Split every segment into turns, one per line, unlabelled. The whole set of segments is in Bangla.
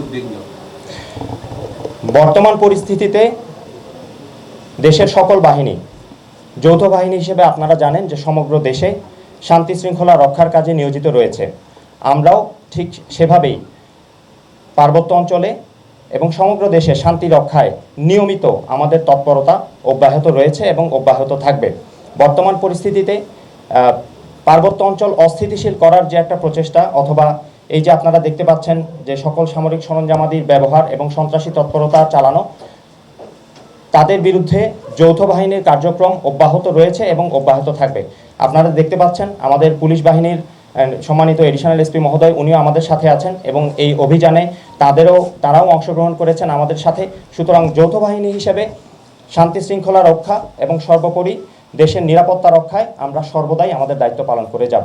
উদ্বিগ্ন।
বর্তমান পরিস্থিতিতে দেশের সকল বাহিনী, যৌথ বাহিনী হিসেবে আপনারা জানেন যে সমগ্র দেশে শান্তি শৃঙ্খলা রক্ষার কাজে নিয়োজিত রয়েছে। আমরাও ঠিক সেভাবেই পার্বত্য অঞ্চলে এবং সমগ্র দেশে শান্তি রক্ষায় নিয়মিত আমাদের তৎপরতা অব্যাহত রয়েছে এবং অব্যাহত থাকবে। বর্তমান পরিস্থিতিতে পার্বত্য অঞ্চল অস্থিতিশীল করার যে একটা প্রচেষ্টা অথবা এই যে আপনারা দেখতে পাচ্ছেন যে সকল সামরিক সরঞ্জামাদির ব্যবহার এবং সন্ত্রাসী তৎপরতা চালানো, তাদের বিরুদ্ধে যৌথ বাহিনীর কার্যক্রম অব্যাহত রয়েছে এবং অব্যাহত থাকবে। আপনারা দেখতে পাচ্ছেন আমাদের পুলিশ বাহিনীর সম্মানিত এডিশনাল এসপি মহোদয়, উনিও আমাদের সাথে আছেন এবং এই অভিযানে তাদেরও, তারাও অংশগ্রহণ করেছেন আমাদের সাথে। সুতরাং যৌথ বাহিনী হিসেবে শান্তি শৃঙ্খলা রক্ষা এবং সর্বোপরি দেশের নিরাপত্তা রক্ষায় আমরা সর্বদাই আমাদের দায়িত্ব পালন করে যাব।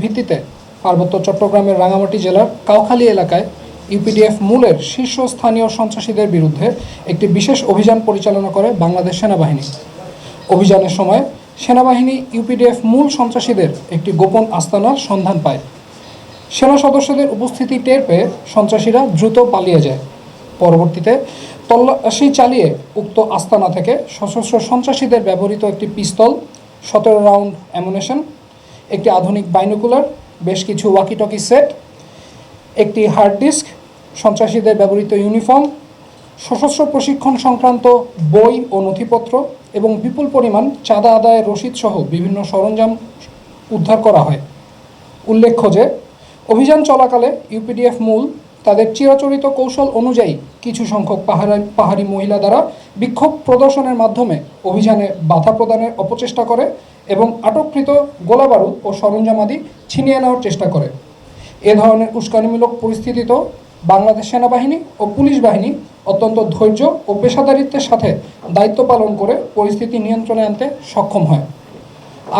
ভিত্তিতে পার্বত্য চট্টগ্রামের রাঙামাটি জেলার কাউখালী এলাকায় ইউপিডিএফ মূলের শীর্ষস্থানীয় সন্ত্রাসীদের বিরুদ্ধে একটি বিশেষ অভিযান পরিচালনা করে বাংলাদেশ সেনাবাহিনী। অভিযানের সময় সেনাবাহিনী ইউপিডিএফ মূল সন্ত্রাসীদের একটি গোপন আস্তানার সন্ধান পায়। সেনা সদস্যদের উপস্থিতি টের পেয়ে সন্ত্রাসীরা দ্রুত পালিয়ে যায়। পরবর্তীতে তল্লাশি চালিয়ে উক্ত আস্তানা থেকে সশস্ত্র সন্ত্রাসীদের ব্যবহৃত একটি পিস্তল, সতেরো রাউন্ড অ্যামুনেশন, একটি আধুনিক বাইনোকুলার, বেশ কিছু ওয়াকিটকি সেট, একটি হার্ড ডিস্ক, সন্ত্রাসীদের ব্যবহৃত ইউনিফর্ম সশস্ত্র প্রশিক্ষণ সংক্রান্ত বই ও নথিপত্র এবং বিপুল পরিমাণ চাঁদা আদায়ের রসিদ সহ বিভিন্ন সরঞ্জাম উদ্ধার করা হয়। উল্লেখ্য যে, অভিযান চলাকালে ইউপিডিএফ মূল তাদের চিরাচরিত কৌশল অনুযায়ী কিছু সংখ্যক পাহাড়ি পাহাড়ি মহিলা দ্বারা বিক্ষোভ প্রদর্শনের মাধ্যমে অভিযানে বাধা প্রদানের অপচেষ্টা করে এবং আটককৃত গোলাবারুদ ও সরঞ্জামাদি ছিনিয়ে নেওয়ার চেষ্টা করে। এ ধরনের উস্কানিমূলক পরিস্থিতিতেও বাংলাদেশ সেনাবাহিনী ও পুলিশ বাহিনী অত্যন্ত ধৈর্য ও পেশাদারিত্বের সাথে দায়িত্ব পালন করে পরিস্থিতি নিয়ন্ত্রণে আনতে সক্ষম হয়।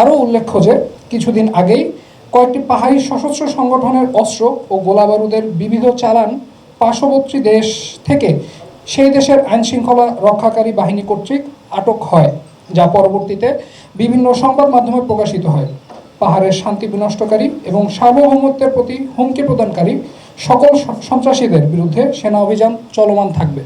আরও উল্লেখ্য যে, কিছুদিন আগেই কয়েকটি পাহাড়ি সশস্ত্র সংগঠনের অস্ত্র ও গোলাবারুদের বিবিধ চালান পার্শ্ববর্তী দেশ থেকে সেই দেশের আইনশৃঙ্খলা রক্ষাকারী বাহিনী কর্তৃক আটক হয়, যা পরবর্তীতে বিভিন্ন সংবাদ মাধ্যমে প্রকাশিত হয়। পাহাড়ের শান্তি বিনষ্টকারী এবং সার্বভৌমত্বের প্রতি হুমকি প্রদানকারী সকল সন্ত্রাসীদের বিরুদ্ধে সেনা অভিযান চলমান থাকবে।